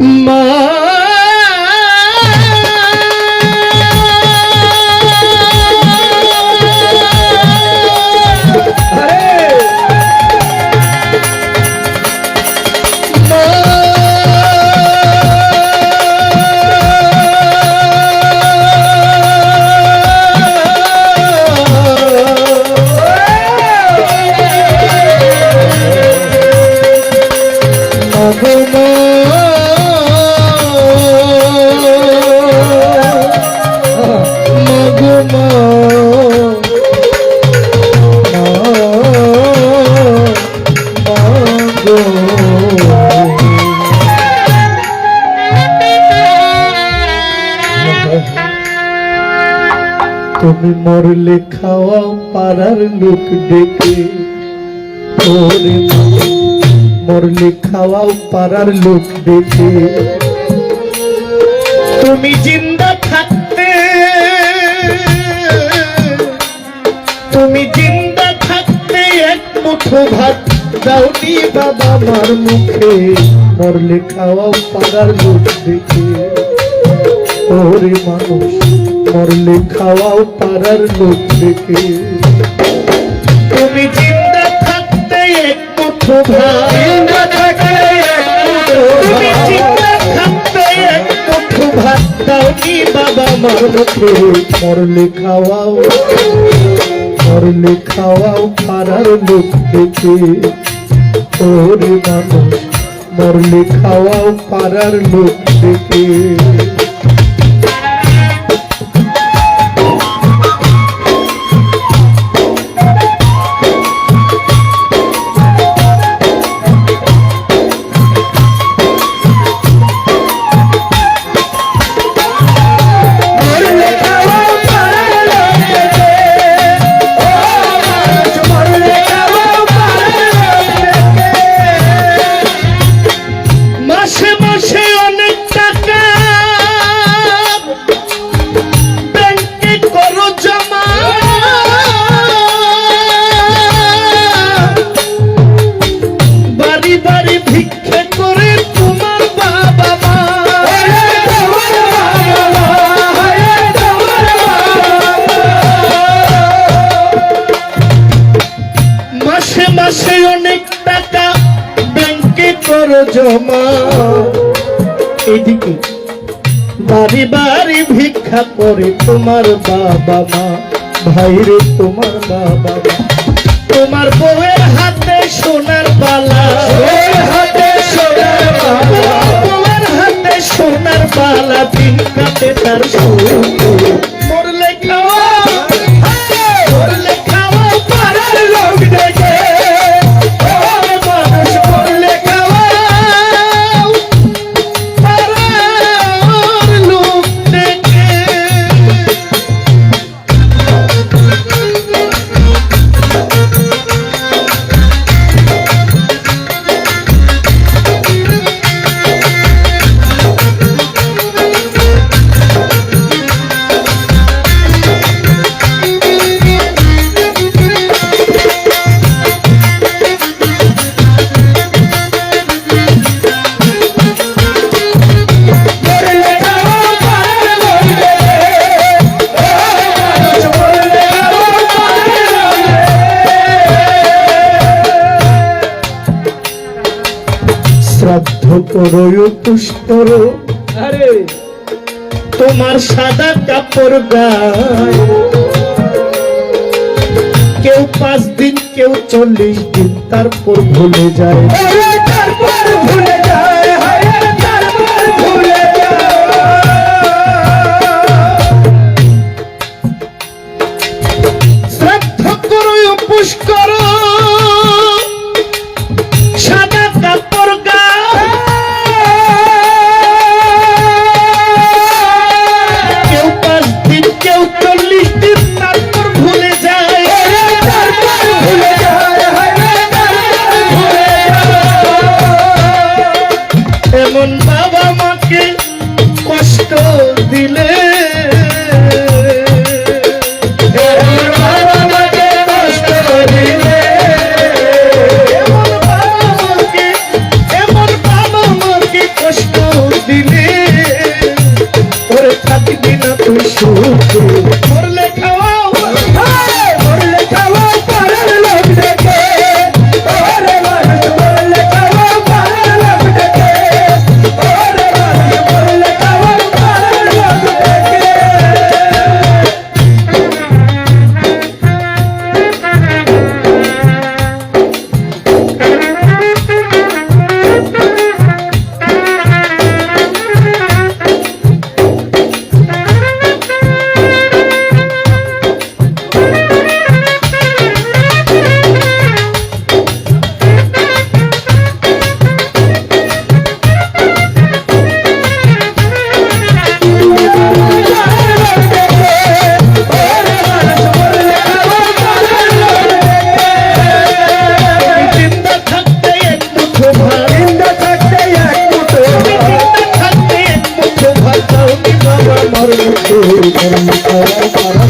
মা তুমি মরলে খাওয়াও পাড়ার লোক ডেকে। মরলে খাওয়াও পাড়ার লোক ডেকে। তুমি জিন্দা থাকতে, তুমি জিন্দা থাকতে এক মুঠো ভাত দাওনি বাবা মার মুখে। মরলে খাওয়াও পাড়ার লোক দেখে ওরে মানুষ মরলে খাওয়াও পাড়ার লোক দেখে। তুমি জিন্দা থাকতে এক মুঠো ভাত। তুমি জিন্দা থাকতে এক মুঠো ভাত দাওনি বাবা মার মুখে। মরলে খাওয়াও মরলে খাওয়াও পাড়ার লোক দেখে। ওরে মানুষ মরলে খাওয়াও পাড়ার লোক দেখে। মাসে মাসে অনেক টাকা ব্যাংকে করো জমা। এদিকে বাড়ি বাড়ি ভিক্ষা করে তোমার বাবা মা। ভাইরে, তোমার বাবা মা। তোমার বউয়ের হাতে সোনার পালা। হাতে সোনার বালা বউয়ের হাতে সোনার পালা। কাটে তার সুখে। শ্রাদ্ধ করো। আরে। তোমার সাদা কাপড় গায়। কেউ পাঁচ দিন কেউ চল্লিশ দিন তারপর ভুলে যায়। যায় பரம்பரை